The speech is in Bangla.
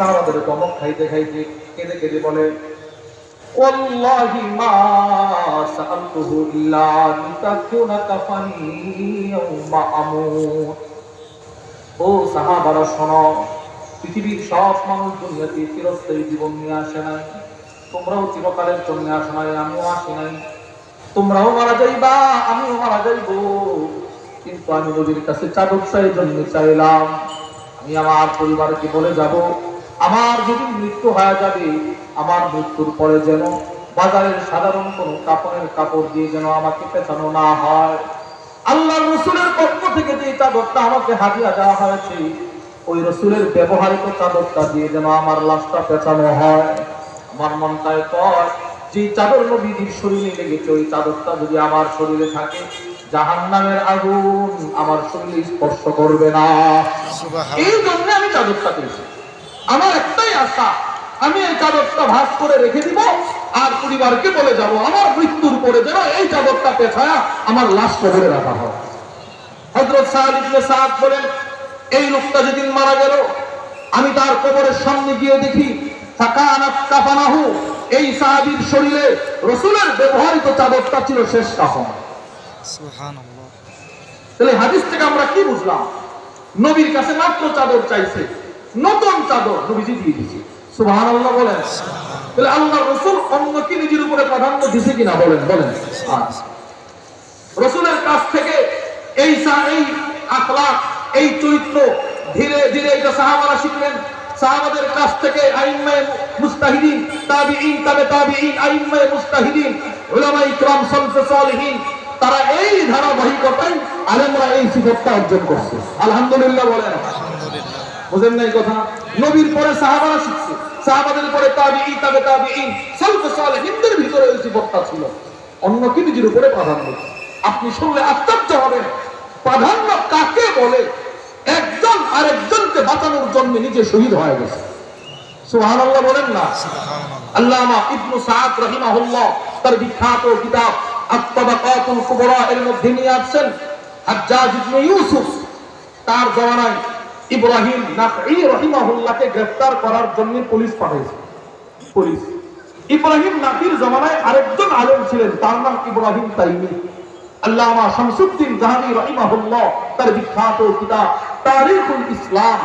সাহাবাদের কমক খাইতে খাইতে কেঁদে কেঁদে বলে والله ما سألته إلا لتكون كفني يوم أموت ও সাহাবারা শোনো পৃথিবীর সব মানুষ দুনিয়াতে চিরস্থায়ী জীবন নিয়ে আসে নাই তোমরাও চিরকালের জন্য আসো নাই আমিও আসি নাই তোমরাও মারা যাইবা আমিও মারা যাইব কিন্তু আমি নদীর কাছে চাদর চাই জন্য চাইলাম আমি আমার পরিবারকে বলে যাব আমার যদি মৃত্যু হয়ে যাবে আমার মৃত্যুর পরে যেন বাজারের সাধারণ কোনো কাপড়ের কাপড় দিয়ে যেন আমাকে পেছানো না হয়। আল্লাহ রসুলের পক্ষ থেকে যে চাদরটা আমাকে হাজিয়া দেওয়া হয়েছে ওই রসুলের ব্যবহারিত চাদরটা দিয়ে যেন আমার লাশটা পেছানো হয়। আমার মনটায় কয় যে চাদর নবীজির শরীরে লেগেছে ওই চাদরটা যদি আমার শরীরে থাকে জাহান নামের আগুন আমার শরীরে স্পর্শ করবে না। এই জন্য আমি চাদরটা পেয়েছি। আমার একটাই আশা আমি এই চাদরটা ভাগ করে রেখে দিব আর পরিবারকে বলে যাব আমার মৃত্যুর পরে যেন এই চাদরটা পেছায়া আমার লাশ কবরে রাখা হয়। হজরত সাহাল ইবনে সাদ বলেন এই লোকটা যেদিন মারা গেল আমি তার কবরের সামনে গিয়ে দেখি কাফানাহু এই সাহাবীর শরীরে রসুলের ব্যবহৃত চাদরটা ছিল শেষ কাফন। তাহলে হাদিস থেকে আমরা কি বুঝলাম? নবীর কাছে মাত্র চাদর চাইছে। নতুন চাদর নবীজি দিয়ে দিছে সুবহানাল্লাহ বলেন। তাহলে আল্লাহ রসুল অন্য কি নিজের উপরে প্রাধান্য দিছে কিনা বলেন বলেন। আচ্ছা। রসুলের কাছ থেকে এই এই আখলাক এই চরিত্র ধীরে ধীরে এটা সাহাবারা শিখলেন। সাহাবাদের কাছ থেকে আইম্মায়ে মুস্তাহিদিন, তাবিঈন, তাবে তাবিঈন, আইম্মায়ে মুস্তাহিদিন, উলামায়ে ইকরাম, সালফে তারা এই ধারাবাহিকতায় আলেমরা এই সিফতটা অর্জন করছে। আলহামদুলিল্লাহ বলেন। বুঝেন নাই কথা। নবীর পরে সাহাবারা শিখছে। সাহাবাদের পরে তাবিঈ তাবে তাবিঈন সালফে সালিহিনদের ভিতরে এই সিফতটা ছিল। অন্য কি নিজের উপরে প্রাধান্য? আপনি শুনলে আশ্চর্য হবেন। প্রাধান্য কাকে বলে? একজন আরেকজনকে বাঁচানোর জন্য নিজে শহীদ হয়ে গেছে। সুবহানাল্লাহ বলেন না। আল্লামা ইবনু সাদ রাহিমাহুল্লাহ তার বিখ্যাত কিতাব আত-তাবাকাতুল কুবরা এর মধ্যে নিয়ে আসছেন। হাজ্জাজ ইবনে ইউসুফ। তার জমানায় ইব্রাহিম নাকি রহিমাহুল্লাহকে গ্রেফতার করার জন্য পুলিশ পাঠিয়েছে। পুলিশ। ইব্রাহিম নাকির জমানায় আরেকজন আলেম ছিলেন, তার নাম ইব্রাহিম তাইমি। আল্লামা শামসুদ্দিন জাহানি রহিমাহুল্লাহ, তার বিখ্যাত তারিখুল ইসলাম